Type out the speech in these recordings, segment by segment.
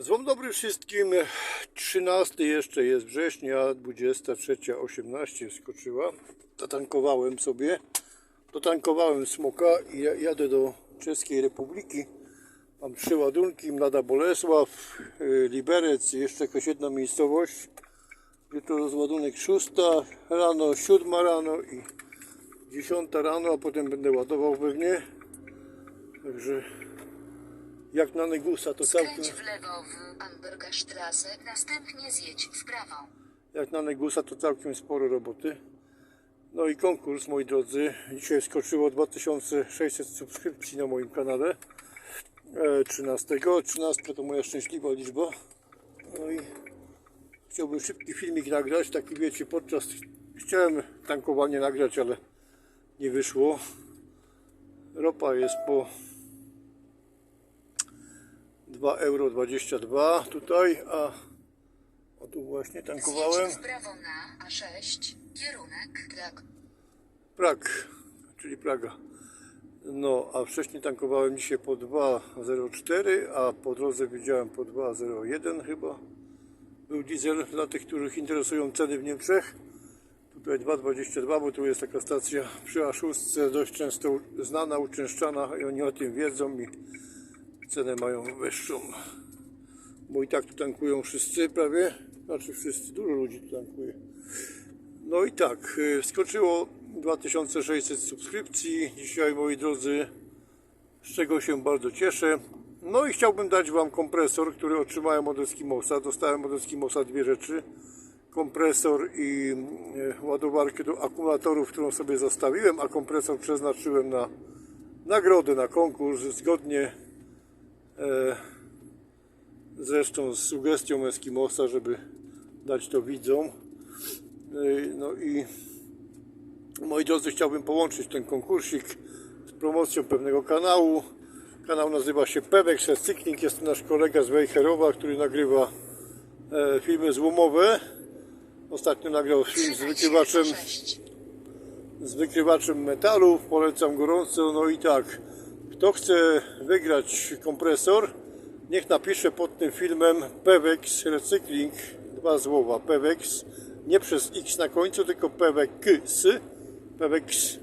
Złom dobry wszystkim. 13 jeszcze jest września, 23.18 skoczyła. Zatankowałem sobie. Dotankowałem smoka i ja- jadę do Czeskiej Republiki. Mam trzy ładunki, Mlada Bolesław, y, Liberec jeszcze jakaś jedna miejscowość. Jutro rozładunek 6 rano, 7 rano i 10 rano, a potem będę ładował pewnie. Także jak na Negusa to całkiem... Skręć w lewo w Ambergerstraße, następnie zjedź w prawo. Jak na Negusa to całkiem sporo roboty. No i konkurs, moi drodzy. Dzisiaj skoczyło 2600 subskrypcji na moim kanale. E, 13. 13 to moja szczęśliwa liczba. No i chciałbym szybki filmik nagrać. Taki wiecie, podczas chciałem tankowanie nagrać, ale nie wyszło. Ropa jest po 2,22 euro tutaj, a o tu właśnie tankowałem. Zjedź w prawo na A6, kierunek. Prag, czyli Praga. No, a wcześniej tankowałem dzisiaj po 2,04, a po drodze widziałem po 2,01 chyba. Był diesel dla tych, których interesują ceny w Niemczech. Tutaj 2,22, bo tu jest taka stacja przy A6, dość często znana, uczęszczana i oni o tym wiedzą i cenę mają wyższą. Bo i tak tu tankują wszyscy prawie, znaczy wszyscy, dużo ludzi tu tankuje. No i tak, y, skoczyło 2600 subskrypcji dzisiaj, moi drodzy, z czego się bardzo cieszę. No i chciałbym dać Wam kompresor, który otrzymałem od Eskimosa. Dostałem od Eskimosa dwie rzeczy. Kompresor i e, ładowarkę do akumulatorów, którą sobie zostawiłem, a kompresor przeznaczyłem na nagrodę, na konkurs, zgodnie zresztą z sugestią Eskimosa, żeby dać to widzom. Yy, No i moi drodzy, chciałbym połączyć ten konkursik z promocją pewnego kanału. Kanał nazywa się Pewex Recykling. Jest to nasz kolega z Wejherowa, który nagrywa e, filmy złomowe. Ostatnio nagrał film z wykrywaczem, A6. z wykrywaczem metalu. Polecam gorąco. No i tak, kto chce wygrać kompresor, niech napisze pod tym filmem Pewex Recykling. Dwa słowa. Pewex. Nie przez X na końcu, tylko Pewex. Pewex.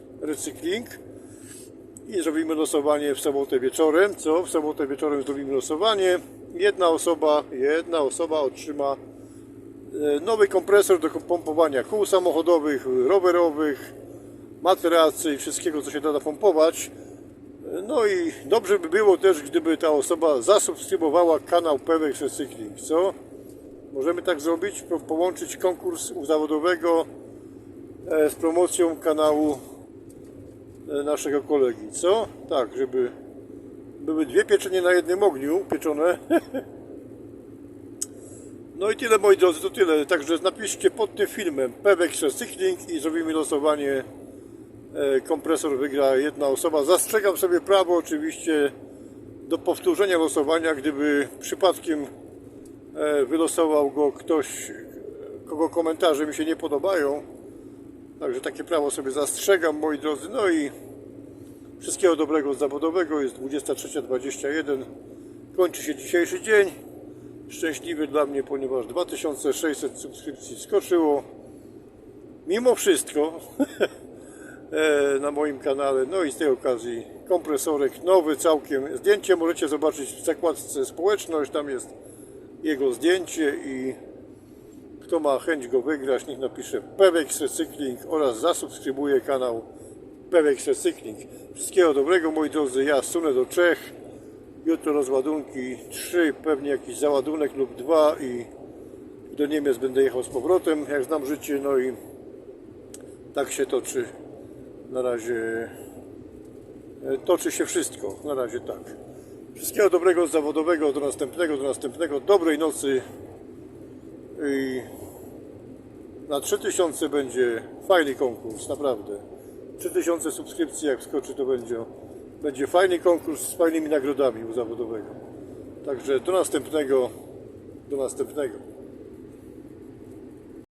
I zrobimy losowanie w sobotę wieczorem. Co? W sobotę wieczorem zrobimy losowanie. Jedna osoba, jedna osoba otrzyma e, nowy kompresor do pompowania kół samochodowych, rowerowych, materacy i wszystkiego, co się da napompować. No i dobrze by było też, gdyby ta osoba zasubskrybowała kanał Pewex Recykling, co? Możemy tak zrobić, po- połączyć konkurs zawodowego e, z promocją kanału e, naszego kolegi, co? Tak, żeby były dwie pieczenie na jednym ogniu pieczone. No i tyle moi drodzy, to tyle. Także napiszcie pod tym filmem Pewex Recykling i zrobimy losowanie. E, Kompresor wygra jedna osoba. Zastrzegam sobie prawo oczywiście do powtórzenia losowania, gdyby przypadkiem e, wylosował go ktoś, kogo komentarze mi się nie podobają. Także takie prawo sobie zastrzegam, moi drodzy. No i wszystkiego dobrego zawodowego. Jest 23.21. Kończy się dzisiejszy dzień. Szczęśliwy dla mnie, ponieważ 2600 subskrypcji skoczyło. Mimo wszystko na moim kanale. No i z tej okazji kompresorek nowy całkiem. Zdjęcie możecie zobaczyć w zakładce społeczność. Tam jest jego zdjęcie i kto ma chęć go wygrać, niech napisze Pewex Recykling oraz zasubskrybuje kanał Pewex Recykling. Wszystkiego dobrego moi drodzy, ja sunę do Czech. Jutro rozładunki 3, pewnie jakiś załadunek lub dwa i do Niemiec będę jechał z powrotem, jak znam życie, no i tak się toczy na razie e, toczy się wszystko, na razie tak. Wszystkiego dobrego zawodowego, do następnego, do następnego, dobrej nocy i na 3000 będzie fajny konkurs, naprawdę. 3000 subskrypcji jak skoczy to będzie, będzie fajny konkurs z fajnymi nagrodami u zawodowego. Także do następnego, do następnego.